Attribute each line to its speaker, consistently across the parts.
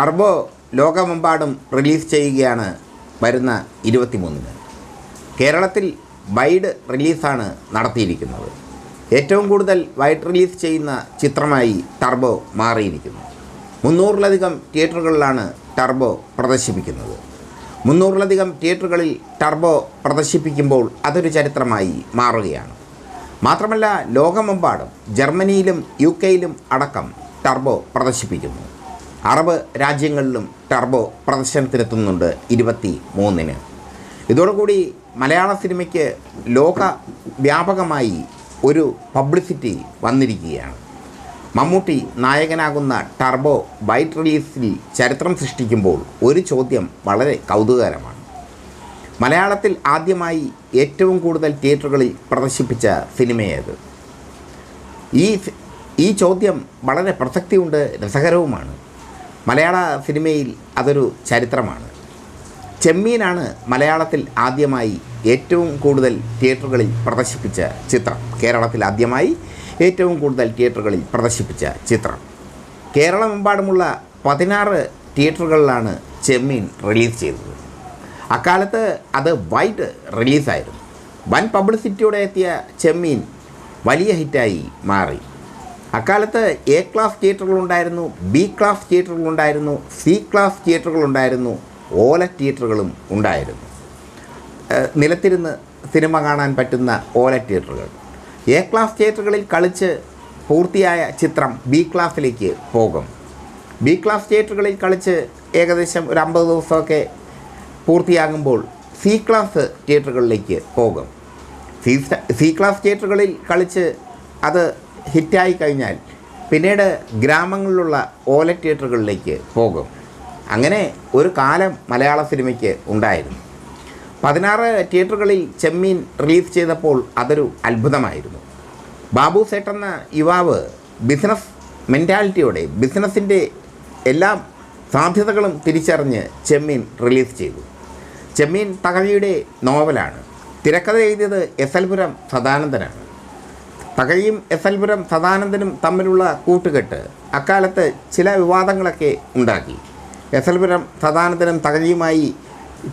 Speaker 1: Turbo ലോകമെമ്പാടും release ചെയ്യുകയാണ് വരുന്ന ഇരുപത്തിമൂന്നിന്. കേരളത്തിൽ വൈഡ് റിലീസാണ് നടത്തിയിരിക്കുന്നത്. ഏറ്റവും കൂടുതൽ വൈഡ് റിലീസ് ചെയ്യുന്ന ചിത്രമായി ടർബോ മാറിയിരിക്കുന്നു. മുന്നൂറിലധികം തിയേറ്ററുകളിലാണ് ടർബോ പ്രദർശിപ്പിക്കുന്നത്. മുന്നൂറിലധികം തിയേറ്ററുകളിൽ ടർബോ പ്രദർശിപ്പിക്കുമ്പോൾ അതൊരു ചരിത്രമായി മാറുകയാണ്. മാത്രമല്ല ലോകമെമ്പാടും ജർമ്മനിയിലും യു കെയിലും അടക്കം ടർബോ പ്രദർശിപ്പിക്കുന്നു. അറബ് രാജ്യങ്ങളിലും ടർബോ പ്രദർശനത്തിനെത്തുന്നുണ്ട് ഇരുപത്തി മൂന്നിന് ഇതോടുകൂടി മലയാള സിനിമയ്ക്ക് ലോക വ്യാപകമായി ഒരു പബ്ലിസിറ്റി വന്നിരിക്കുകയാണ്. മമ്മൂട്ടി നായകനാകുന്ന ടർബോ ബൈറ്റ് റിലീസിൽ ചരിത്രം സൃഷ്ടിക്കുമ്പോൾ ഒരു ചോദ്യം വളരെ കൗതുകകരമാണ്. മലയാളത്തിൽ ആദ്യമായി ഏറ്റവും കൂടുതൽ തിയേറ്ററുകളിൽ പ്രദർശിപ്പിച്ച സിനിമയേത്? ഈ ഈ ചോദ്യം വളരെ പ്രസക്തിയുണ്ട് രസകരവുമാണ്. മലയാള സിനിമയിൽ അതൊരു ചരിത്രമാണ്. ചെമ്മീനാണ് മലയാളത്തിൽ ആദ്യമായി ഏറ്റവും കൂടുതൽ തിയേറ്ററുകളിൽ പ്രദർശിപ്പിച്ച ചിത്രം. കേരളത്തിൽ ആദ്യമായി ഏറ്റവും കൂടുതൽ തിയേറ്ററുകളിൽ പ്രദർശിപ്പിച്ച ചിത്രം. കേരളമെമ്പാടുമുള്ള പതിനാറ് തിയേറ്ററുകളിലാണ് ചെമ്മീൻ റിലീസ് ചെയ്തത്. അക്കാലത്ത് അത് വൈഡ് റിലീസായിരുന്നു. വൻ പബ്ലിസിറ്റിയോടെ എത്തിയ ചെമ്മീൻ വലിയ ഹിറ്റായി മാറി. അക്കാലത്ത് എ ക്ലാസ് തിയേറ്ററുകളുണ്ടായിരുന്നു ബി ക്ലാസ് തിയേറ്ററുകളുണ്ടായിരുന്നു സി ക്ലാസ് തിയേറ്ററുകളുണ്ടായിരുന്നു ഓല തിയേറ്ററുകളും ഉണ്ടായിരുന്നു. നിലത്തിരുന്ന് സിനിമ കാണാൻ പറ്റുന്ന ഓല തിയേറ്ററുകൾ. എ ക്ലാസ് തിയേറ്ററുകളിൽ കളിച്ച് പൂർത്തിയായ ചിത്രം ബി ക്ലാസ്സിലേക്ക് പോകും. ബി ക്ലാസ് തിയേറ്ററുകളിൽ കളിച്ച് ഏകദേശം ഒരു അമ്പത് ദിവസമൊക്കെ പൂർത്തിയാകുമ്പോൾ സി ക്ലാസ് തിയേറ്ററുകളിലേക്ക് പോകും. സി സി ക്ലാസ് തിയേറ്ററുകളിൽ കളിച്ച് അത് ഹിറ്റായി കഴിഞ്ഞാൽ പിന്നീട് ഗ്രാമങ്ങളിലുള്ള ഓല തിയേറ്ററുകളിലേക്ക് പോകും. അങ്ങനെ ഒരു കാലം മലയാള സിനിമയ്ക്ക് ഉണ്ടായിരുന്നു. പതിനാറ് തിയേറ്ററുകളിൽ ചെമ്മീൻ റിലീസ് ചെയ്തപ്പോൾ അതൊരു അത്ഭുതമായിരുന്നു. ബാബു സേട്ട് എന്ന യുവാവ് ബിസിനസ് മെന്റാലിറ്റിയോടെ ബിസിനസ്സിന്റെ എല്ലാ സാധ്യതകളും തിരിച്ചറിഞ്ഞ് ചെമ്മീൻ റിലീസ് ചെയ്തു. ചെമ്മീൻ തകഴിയുടെ നോവലാണ്. തിരക്കഥ എഴുതിയത് എസ് എൽപുരം സദാനന്ദനാണ്. തകഴിയും എസ് എൽപുരം സദാനന്ദനും തമ്മിലുള്ള കൂട്ടുകെട്ട് അക്കാലത്ത് ചില വിവാദങ്ങളൊക്കെ ഉണ്ടാക്കി. എസ് എൽപുരം സദാനന്ദനും തകഴിയുമായി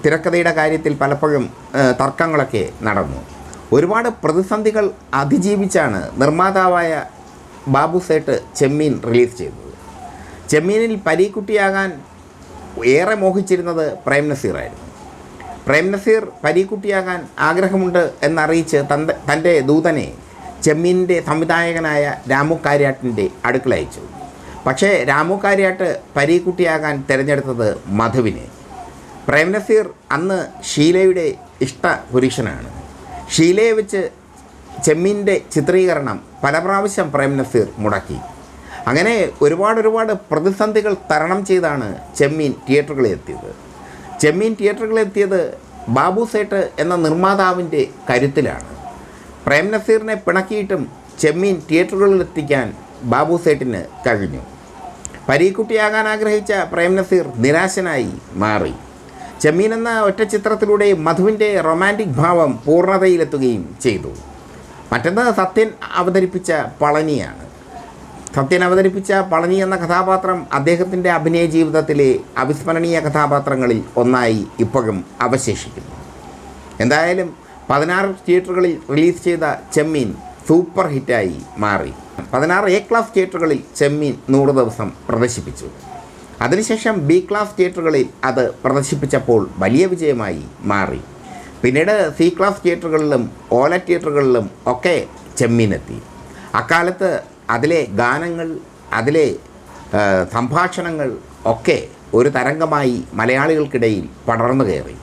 Speaker 1: തിരക്കഥയുടെ കാര്യത്തിൽ പലപ്പോഴും തർക്കങ്ങളൊക്കെ നടന്നു. ഒരുപാട് പ്രതിസന്ധികൾ അതിജീവിച്ചാണ് നിർമ്മാതാവായ ബാബു സേട്ട് ചെമ്മീൻ റിലീസ് ചെയ്തത്. ചെമ്മീനിൽ പരീക്കുട്ടിയാകാൻ ഏറെ മോഹിച്ചിരുന്നത് പ്രേം നസീറായിരുന്നു. പ്രേം നസീർ പരീക്കുട്ടിയാകാൻ ആഗ്രഹമുണ്ട് എന്നറിയിച്ച് തന്റെ തന്റെ ദൂതനെ ചെമ്മീനിന്റെ സംവിധായകനായ രാമു കാര്യാട്ടിന്റെ അടുക്കള അയച്ചു. പക്ഷേ രാമു കാര്യാട്ട് പരീക്കുട്ടിയാകാൻ തിരഞ്ഞെടുത്തത് മധുവിനെ. പ്രേംനസീർ അന്ന് ഷീലയുടെ ഇഷ്ട പുരുഷനാണ്. ഷീലയെ വെച്ച് ചെമ്മീന്റെ ചിത്രീകരണം പല പ്രാവശ്യം പ്രേംനസീർ മുടക്കി. അങ്ങനെ ഒരുപാട് ഒരുപാട് പ്രതിസന്ധികൾ തരണം ചെയ്താണ് ചെമ്മീൻ തിയേറ്ററുകളിൽ എത്തിയത്. ചെമ്മീൻ തിയേറ്ററുകളിൽ എത്തിയത് ബാബു സേട്ട് എന്ന നിർമ്മാതാവിന്റെ കരുത്തിലാണ്. പ്രേം നസീറിനെ പിണക്കിയിട്ടും ചെമ്മീൻ തിയേറ്ററുകളിൽ എത്തിക്കാൻ ബാബു സേട്ടിന് കഴിഞ്ഞു. പരീക്കുട്ടിയാകാൻ ആഗ്രഹിച്ച പ്രേം നസീർ നിരാശനായി മാറി. ചെമ്മീൻ എന്ന ഒറ്റ ചിത്രത്തിലൂടെ മധുവിന്റെ റൊമാന്റിക് ഭാവം പൂർണതയിലെത്തുകയും ചെയ്തു. മറ്റൊന്ന് സത്യൻ അവതരിപ്പിച്ച പളനിയാണ്? സത്യൻ അവതരിപ്പിച്ച പളനി എന്ന കഥാപാത്രം അദ്ദേഹത്തിന്റെ അഭിനയ ജീവിതത്തിലെ അവിസ്മരണീയ കഥാപാത്രങ്ങളിൽ ഒന്നായി ഇപ്പോഴും അവശേഷിക്കുന്നു. എന്തായാലും പതിനാറ് തിയേറ്ററുകളിൽ റിലീസ് ചെയ്ത ചെമ്മീൻ സൂപ്പർ ഹിറ്റായി മാറി. പതിനാറ് എ ക്ലാസ് തിയേറ്ററുകളിൽ ചെമ്മീൻ നൂറ് ദിവസം പ്രദർശിപ്പിച്ചു. അതിനുശേഷം ബി ക്ലാസ് തിയേറ്ററുകളിൽ അത് പ്രദർശിപ്പിച്ചപ്പോൾ വലിയ വിജയമായി മാറി. പിന്നീട് സി ക്ലാസ് തിയേറ്ററുകളിലും ഓല തിയേറ്ററുകളിലും ഒക്കെ ചെമ്മീനെത്തി. അക്കാലത്ത് അതിലെ ഗാനങ്ങൾ അതിലെ സംഭാഷണങ്ങൾ ഒക്കെ ഒരു തരംഗമായി മലയാളികൾക്കിടയിൽ പടർന്നു കയറി.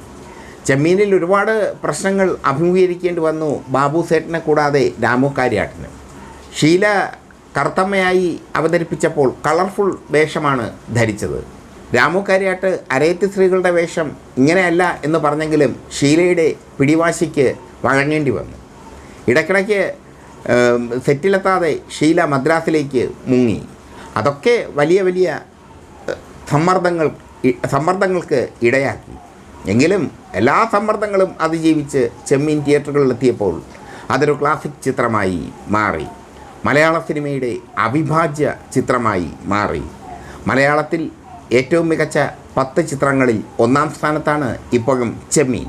Speaker 1: ചെമ്മീനിൽ ഒരുപാട് പ്രശ്നങ്ങൾ അഭിമുഖീകരിക്കേണ്ടി വന്നു ബാബു സേട്ടനെ കൂടാതെ രാമു കാര്യാട്ടിന്. ഷീല കറുത്തമ്മയായി അവതരിപ്പിച്ചപ്പോൾ കളർഫുൾ വേഷമാണ് ധരിച്ചത്. രാമു കാര്യാട്ട് അരയത്തി സ്ത്രീകളുടെ വേഷം ഇങ്ങനെയല്ല എന്ന് പറഞ്ഞെങ്കിലും ഷീലയുടെ പിടിവാശിക്ക് വഴങ്ങേണ്ടി വന്നു. ഇടയ്ക്കിടയ്ക്ക് സെറ്റിലെത്താതെ ഷീല മദ്രാസിലേക്ക് മുങ്ങി. അതൊക്കെ വലിയ വലിയ സമ്മർദ്ദങ്ങൾ സമ്മർദ്ദങ്ങൾക്ക് ഇടയാക്കി. എങ്കിലും എല്ലാ സമ്മർദ്ദങ്ങളും അതിജീവിച്ച് ചെമ്മീൻ തിയേറ്ററുകളിലെത്തിയപ്പോൾ അതൊരു ക്ലാസിക് ചിത്രമായി മാറി. മലയാള സിനിമയുടെ അവിഭാജ്യ ചിത്രമായി മാറി. മലയാളത്തിൽ ഏറ്റവും മികച്ച പത്ത് ചിത്രങ്ങളിൽ ഒന്നാം സ്ഥാനത്താണ് ഇപ്പോഴും ചെമ്മീൻ.